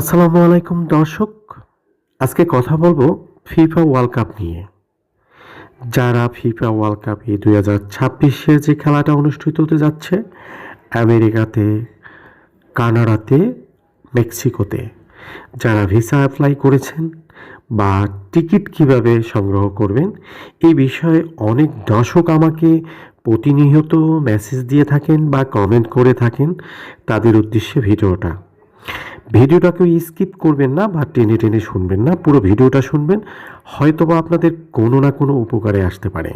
আসসালামু আলাইকুম, দর্শক। আজকে কথা বলব ফিফা ওয়ার্ল্ড কাপ নিয়ে। যারা ফিফা ওয়ার্ল্ড কাপ এই দুই হাজার ছাব্বিশে যে খেলাটা অনুষ্ঠিত হতে যাচ্ছে, আমেরিকাতে, কানাডাতে, মেক্সিকোতে। যারা ভিসা অ্যাপ্লাই করেছেন বা টিকিট কীভাবে সংগ্রহ করবেন, এই বিষয়ে অনেক দর্শক আমাকে প্রতিনিয়ত মেসেজ দিয়ে থাকেন বা কমেন্ট করে থাকেন তাদের উদ্দেশ্যে ভিডিওটা। ভিডিওটাকেও স্কিপ করবেন না বা টেনে টেনে শুনবেন না, পুরো ভিডিওটা শুনবেন, হয়তোবা আপনাদের কোনো না কোনো উপকারে আসতে পারে।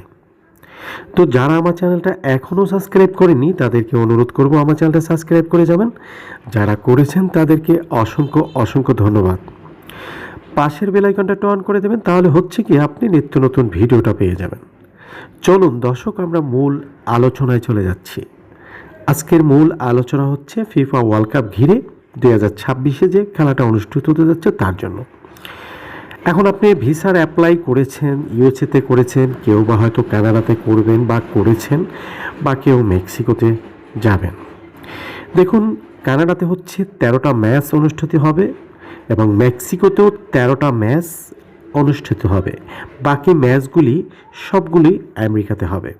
তো যারা আমার চ্যানেলটা এখনও সাবস্ক্রাইব করেনি তাদেরকে অনুরোধ করব আমার চ্যানেলটা সাবস্ক্রাইব করে যাবেন। যারা করেছেন, তাদেরকে অসংখ্য অসংখ্য ধন্যবাদ। পাশের বেলাইকনটা অন করে দেবেন, তাহলে হচ্ছে কি আপনি নিত্য নতুন ভিডিওটা পেয়ে যাবেন। চলুন দর্শক, আমরা মূল আলোচনায় চলে যাচ্ছি। আজকের মূল আলোচনা হচ্ছে ফিফা ওয়ার্ল্ড কাপ ঘিরে দুই হাজার ছাব্বিশে যে খেলাটা অনুষ্ঠিত হতে যাচ্ছে তার জন্য। এখন আপনি ভিসার অ্যাপ্লাই করেছেন, ইউএসএতে করেছেন, কেউ বা হয়তো কানাডাতে করবেন বা করেছেন বা কেউ মেক্সিকোতে যাবেন। দেখুন, কানাডাতে হচ্ছে তেরোটা ম্যাচ অনুষ্ঠিত হবে এবং মেক্সিকোতেও তেরোটা ম্যাচ অনুষ্ঠিত হবে। বাকি ম্যাচগুলি সবগুলি আমেরিকাতে হবে।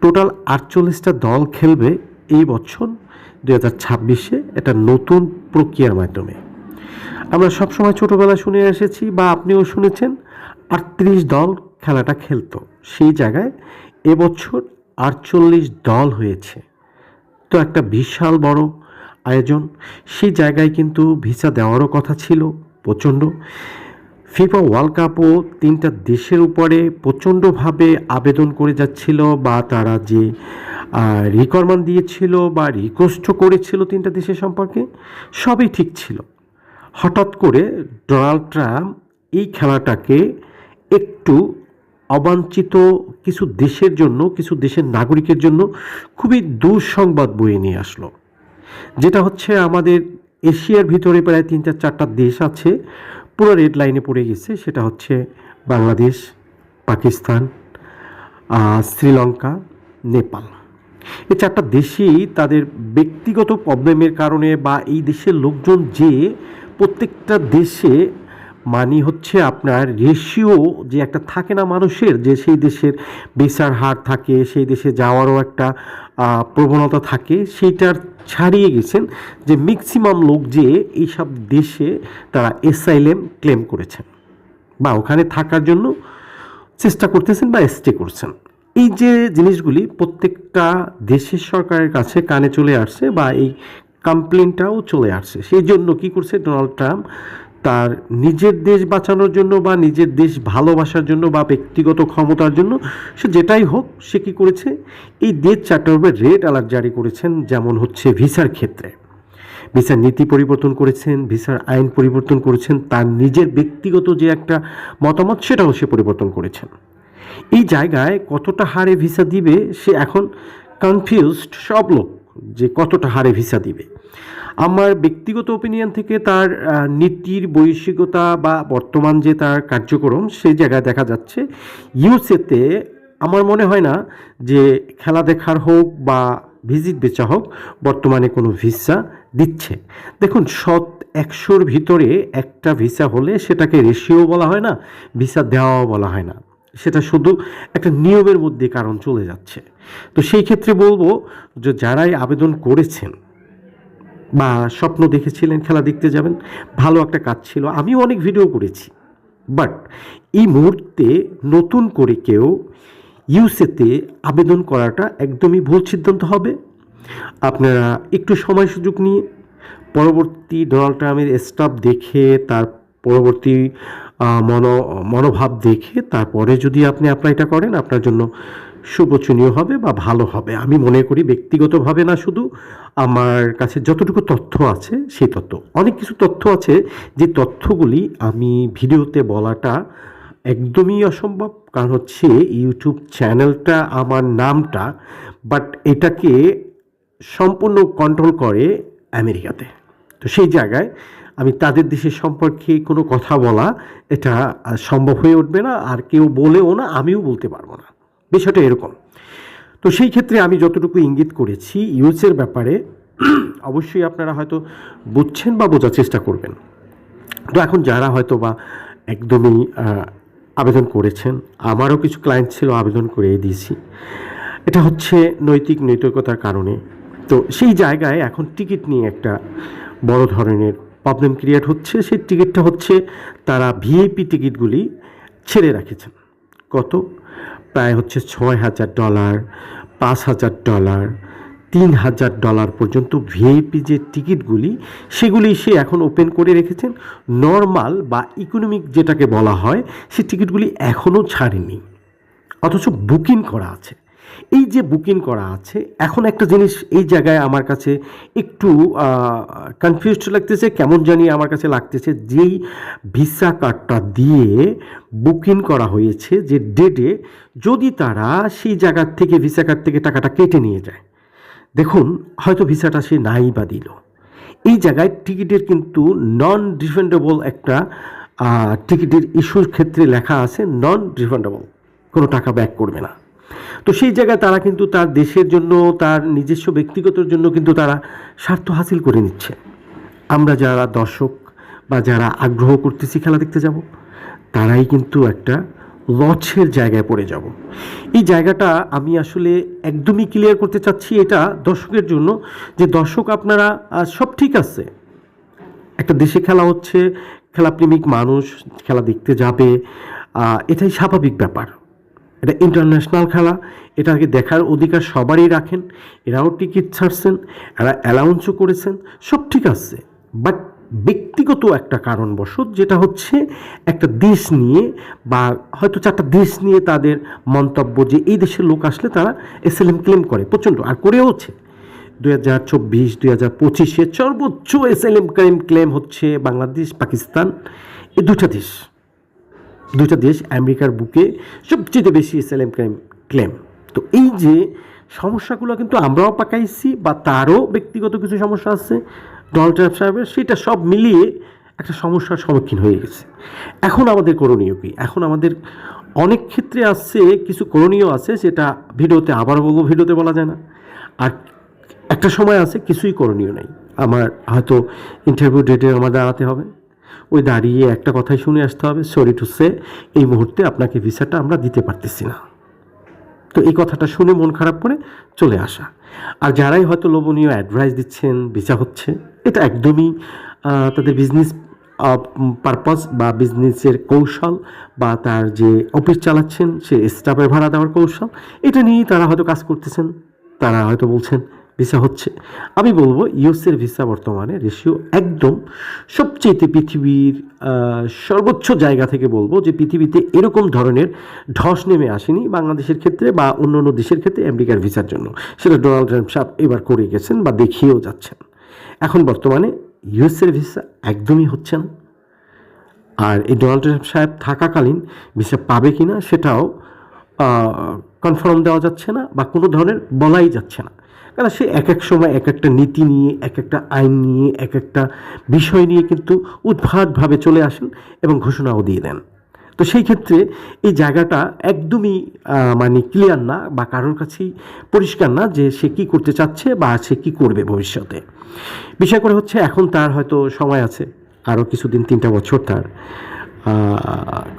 টোটাল আটচল্লিশটা দল খেলবে এই বছর। দু হাজার ছাব্বিশে এটা নতুন প্রক্রিয়ার মাধ্যমে। আমরা সবসময় ছোটোবেলায় শুনে এসেছি বা আপনিও শুনেছেন, আটত্রিশ দল খেলাটা খেলতো। সেই জায়গায় এবছর আটচল্লিশ দল হয়েছে। তো একটা বিশাল বড় আয়োজন। সেই জায়গায় কিন্তু ভিসা দেওয়ারও কথা ছিল, প্রচণ্ড। ফিফা ওয়ার্ল্ড কাপও তিনটা দেশের উপরে প্রচণ্ডভাবে আবেদন করে যাচ্ছিল বা তারা যে রিকোয়ারমেন্ট দিয়েছিল বা রিকোয়েস্ট করেছিল তিনটা দেশের সম্পর্কে, সবই ঠিক ছিল। হঠাৎ করে ডোনাল্ড ট্রাম্প এই খেলাটাকে একটু অবাঞ্ছিত কিছু দেশের জন্য, কিছু দেশের নাগরিকের জন্য খুবই দুঃসংবাদ বয়ে নিয়ে আসলো। যেটা হচ্ছে আমাদের এশিয়ার ভিতরে প্রায় তিন চার চারটা দেশ আছে, পুরো রেড লাইনে পড়ে গেছে। সেটা হচ্ছে বাংলাদেশ, পাকিস্তান শ্রীলঙ্কা, নেপাল। এই চারটা দেশেই তাদের ব্যক্তিগত প্রবলেমের কারণে বা এই দেশের লোকজন যে প্রত্যেকটা দেশে মানি হচ্ছে আপনার রেশিও যে একটা থাকে না মানুষের, যে সেই দেশের বিচার হার থাকে, সেই দেশে যাওয়ারও একটা প্রবণতা থাকে, সেইটার ছাড়িয়ে গেছেন যে ম্যাক্সিমাম লোক যে এইসব দেশে তারা এসআইলেম ক্লেম করেছেন বা ওখানে থাকার জন্য চেষ্টা করতেছেন বা স্টে করছেন। এই যে জিনিসগুলি প্রত্যেকটা দেশের সরকারের কাছে কানে চলে আসছে বা এই কমপ্লেনটাও চলে আসছে, সেই জন্য কী করছে ডোনাল্ড ট্রাম্প তার নিজের দেশ বাঁচানোর জন্য বা নিজের দেশ ভালোবাসার জন্য বা ব্যক্তিগত ক্ষমতার জন্য সে যেটাই হোক সে কী করেছে? এই দেশ চারটার রেড অ্যালার্ট জারি করেছেন, যেমন হচ্ছে ভিসার ক্ষেত্রে। ভিসার নীতি পরিবর্তন করেছেন, ভিসার আইন পরিবর্তন করেছেন, তার নিজের ব্যক্তিগত যে একটা মতামত সেটাও সে পরিবর্তন করেছেন। এই জায়গায় কতটা হারে ভিসা দিবে সে এখন কনফিউজড সব লোক যে কতটা হারে ভিসা দিবে। আমার ব্যক্তিগত ওপিনিয়ন থেকে তার নীতির বৈশ্বিকতা বা বর্তমান যে তার কার্যক্রম সেই জায়গায় দেখা যাচ্ছে। ইউসেতে আমার মনে হয় না যে খেলা দেখার হোক বা ভিজিট বেচা হোক বর্তমানে কোনো ভিসা দিচ্ছে। দেখুন সৎ একশোর ভিতরে একটা ভিসা হলে সেটাকে রেশিও বলা হয় না, ভিসা দেওয়াও বলা হয় না। সেটা শুধু একটা নিয়মের মধ্যে কারণ চলে যাচ্ছে। তো সেই ক্ষেত্রে বলব যে যারাই আবেদন করেছেন বা স্বপ্ন দেখেছিলেন, খেলা দেখতে যাবেন, ভালো একটা কাজ ছিল। আমিও অনেক ভিডিও করেছি। বাট এই মুহূর্তে নতুন করে কেউ ইউসেতে আবেদন করাটা একদমই ভুল সিদ্ধান্ত হবে। আপনারা একটু সময় সুযোগ নিয়ে পরবর্তী ডোনাল্ড ট্রাম্পের স্টাফ দেখে তার পরবর্তী মনো, মনোভাব দেখে তারপরে যদি আপনি অ্যাপ্লাইটা করেন, আপনার জন্য শুভচনীয় হবে বা ভালো হবে। আমি মনে করি ব্যক্তিগতভাবে না শুধু, আমার কাছে যতটুকু তথ্য আছে সেই তথ্য। অনেক কিছু তথ্য আছে, যে তথ্যগুলি আমি ভিডিওতে বলাটা একদমই অসম্ভব। কারণ হচ্ছে ইউটিউব চ্যানেলটা, আমার নামটা, বাট এটাকে সম্পূর্ণ কন্ট্রোল করে আমেরিকাতে। তো সেই জায়গায় আমি তাদের দেশের সম্পর্কে কোনো কথা বলা, এটা সম্ভব হয়ে উঠবে না, আর কেউ বলেও না, আমিও বলতে পারব না। বিষয়টা এরকম। তো সেই ক্ষেত্রে আমি যতটুকু ইঙ্গিত করেছি ইউএসের ব্যাপারে, অবশ্যই আপনারা হয়তো বুঝছেন বা বোঝার চেষ্টা করবেন। তো এখন যারা হয়তো বা একদমই আবেদন করেছেন, আমারও কিছু ক্লায়েন্ট ছিল, আবেদন করে দিয়েছি। এটা হচ্ছে নৈতিক নৈতিকতার কারণে। তো সেই জায়গায় এখন টিকিট নিয়ে একটা বড় ধরনের প্রবলেম ক্রিয়েট হচ্ছে, সেই টিকিটটা হচ্ছে তারা ভিআইপি টিকিটগুলি ছেড়ে রেখেছেন কত? প্রায় হচ্ছে ছয় হাজার ডলার পাঁচ হাজার ডলার তিন হাজার ডলার পর্যন্ত ভিআইপি যে টিকিটগুলি সেগুলি সে এখন ওপেন করে রেখেছেন। নর্মাল বা ইকোনমিক যেটাকে বলা হয়, সে টিকিটগুলি এখনও ছাড়েনি। অথচ বুকিং করা আছে। এই যে বুকিং করা আছে, এখন একটা জিনিস এই জায়গায় আমার কাছে একটু কনফিউজড লাগতেছে, কেমন জানি আমার কাছে লাগতেছে যেই ভিসা কার্ডটা দিয়ে বুকিং করা হয়েছে যে ডেটে যদি তারা সেই জায়গার থেকে ভিসা কার্ড থেকে টাকাটা কেটে নিয়ে যায়। দেখুন, হয়তো ভিসাটা সে নাই বা দিল। এই জায়গায় টিকিটের কিন্তু নন রিফান্ডেবল একটা টিকিটের ইস্যুর ক্ষেত্রে লেখা আছে নন রিফান্ডেবল কোনো টাকা ব্যাক করবে না। তো সেই জায়গায় তারা কিন্তু তার দেশের জন্য, তার নিজস্ব ব্যক্তিগতর জন্য কিন্তু তারা স্বার্থ হাসিল করে নিচ্ছে। আমরা যারা দর্শক বা যারা আগ্রহ করতেছি খেলা দেখতে যাব, তারাই কিন্তু একটা লসের জায়গায় পড়ে যাব। এই জায়গাটা আমি আসলে একদমই ক্লিয়ার করতে চাচ্ছি এটা দর্শকের জন্য যে দর্শক আপনারা সব ঠিক আছে। একটা দেশে খেলা হচ্ছে, খেলাপ্রেমিক মানুষ খেলা দেখতে যাবে এটাই স্বাভাবিক ব্যাপার। এটা ইন্টারন্যাশনাল খেলা। এটাকে দেখার অধিকার সবারই রাখেন। এরাও টিকিট ছাড়ছেন, এরা অ্যালাউন্সও করেছেন, সব ঠিক আছে। বাট ব্যক্তিগত একটা কারণবশত যেটা হচ্ছে, একটা দেশ নিয়ে বা হয়তো চারটা দেশ নিয়ে তাদের মন্তব্য যে এই দেশের লোক আসলে তারা এসএলএম ক্লেম করে, প্রচণ্ড। আর করেওছে দুই হাজার চব্বিশ, দুই হাজার পঁচিশে সর্বোচ্চ এসএলএম ক্লেম ক্লেম হচ্ছে বাংলাদেশ, পাকিস্তান এই দুটা দেশ। দুটা দেশ, আমেরিকার বুকে সবচেয়ে বেশি এসএলএম ক্লেম ক্লেম তো এই যে সমস্যাগুলো কিন্তু আমরাও পাকাইছি বা তারও ব্যক্তিগত কিছু সমস্যা আছে ডোনাল্ড ট্রাম্প সাহেবের, সেটা সব মিলিয়ে একটা সমস্যার সম্মুখীন হয়ে গেছে। এখন আমাদের করণীয় কি? এখন আমাদের অনেক ক্ষেত্রে আছে, কিছু করণীয় আছে, সেটা ভিডিওতে আবার বলব, ভিডিওতে বলা যায় না। আর একটা সময় আছে, কিছুই করণীয় নাই। আমার হয়তো ইন্টারভিউ ডেটে আমার দাঁড়াতে হবে। ওই দাঁড়িয়ে একটা কথাই শুনে আসতে হবে সরি টু সে এই মুহূর্তে আপনাকে ভিসাটা আমরা দিতে পারতেছি না। তো এই কথাটা শুনে মন খারাপ করে চলে আসা। আর যারাই হয়তো লোভনীয় অ্যাডভাইস দিচ্ছেন, ভিসা হচ্ছে, এটা একদমই তাদের বিজনেস পারপাস বা বিজনেসের কৌশল বা তার যে অফিস চালাচ্ছেন, সে স্টাফের ভাড়া দেওয়ার কৌশল, এটা নিয়েই তারা হয়তো কাজ করতেছেন। তারা হয়তো বলছেন ভিসা হচ্ছে। আমি বলব ইউএসের ভিসা বর্তমানে রেশিও একদম সবচেয়ে পৃথিবীর সর্বোচ্চ জায়গা থেকে বলব যে পৃথিবীতে এরকম ধরনের ধস নেমে আসেনি বাংলাদেশের ক্ষেত্রে বা অন্য অন্য দেশের ক্ষেত্রে আমেরিকার ভিসার জন্য। সেটা ডোনাল্ড ট্রাম্প সাহেব এবার করে গেছেন বা দেখিয়েও যাচ্ছেন। এখন বর্তমানে ইউএসের ভিসা একদমই হচ্ছে না। আর এই ডোনাল্ড ট্রাম্প সাহেব থাকাকালীন ভিসা পাবে কি না সেটাও কনফার্ম দেওয়া যাচ্ছে না বা কোনো ধরনের বলাই যাচ্ছে না। কারণ সে এক এক সময় এক একটা নীতি নিয়ে এক একটা আইন নিয়ে এক একটা বিষয় নিয়ে কিন্তু উদ্ভাটভাবে চলে আসেন এবং ঘোষণাও দিয়ে দেন। তো সেই ক্ষেত্রে এই জায়গাটা একদমই মানে ক্লিয়ার না বা কারোর কাছেই পরিষ্কার না যে সে কি করতে চাচ্ছে বা সে কী করবে ভবিষ্যতে। বিষয় করে হচ্ছে এখন তার হয়তো সময় আছে, আরও কিছুদিন, তিনটা বছর তার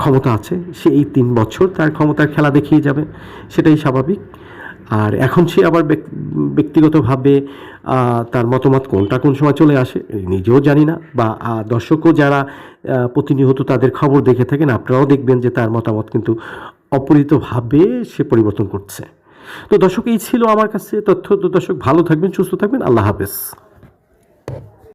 ক্ষমতা আছে। সে এই তিন বছর তার ক্ষমতার খেলা দেখিয়ে যাবে, সেটাই স্বাভাবিক। আর এখন সে আবার ব্যক- ব্যক্তিগতভাবে তার মতামত কোনটা কোন সময় চলে আসে নিজেও জানি না বা দর্শকও যারা প্রতিনিয়ত তাদের খবর দেখে থাকেন আপনারাও দেখবেন যে তার মতামত কিন্তু অপরিতভাবে সে পরিবর্তন করছে। তো দর্শক, এই ছিল আমার কাছে তথ্য। তো দর্শক, ভালো থাকবেন, সুস্থ থাকবেন। আল্লাহ হাফেজ।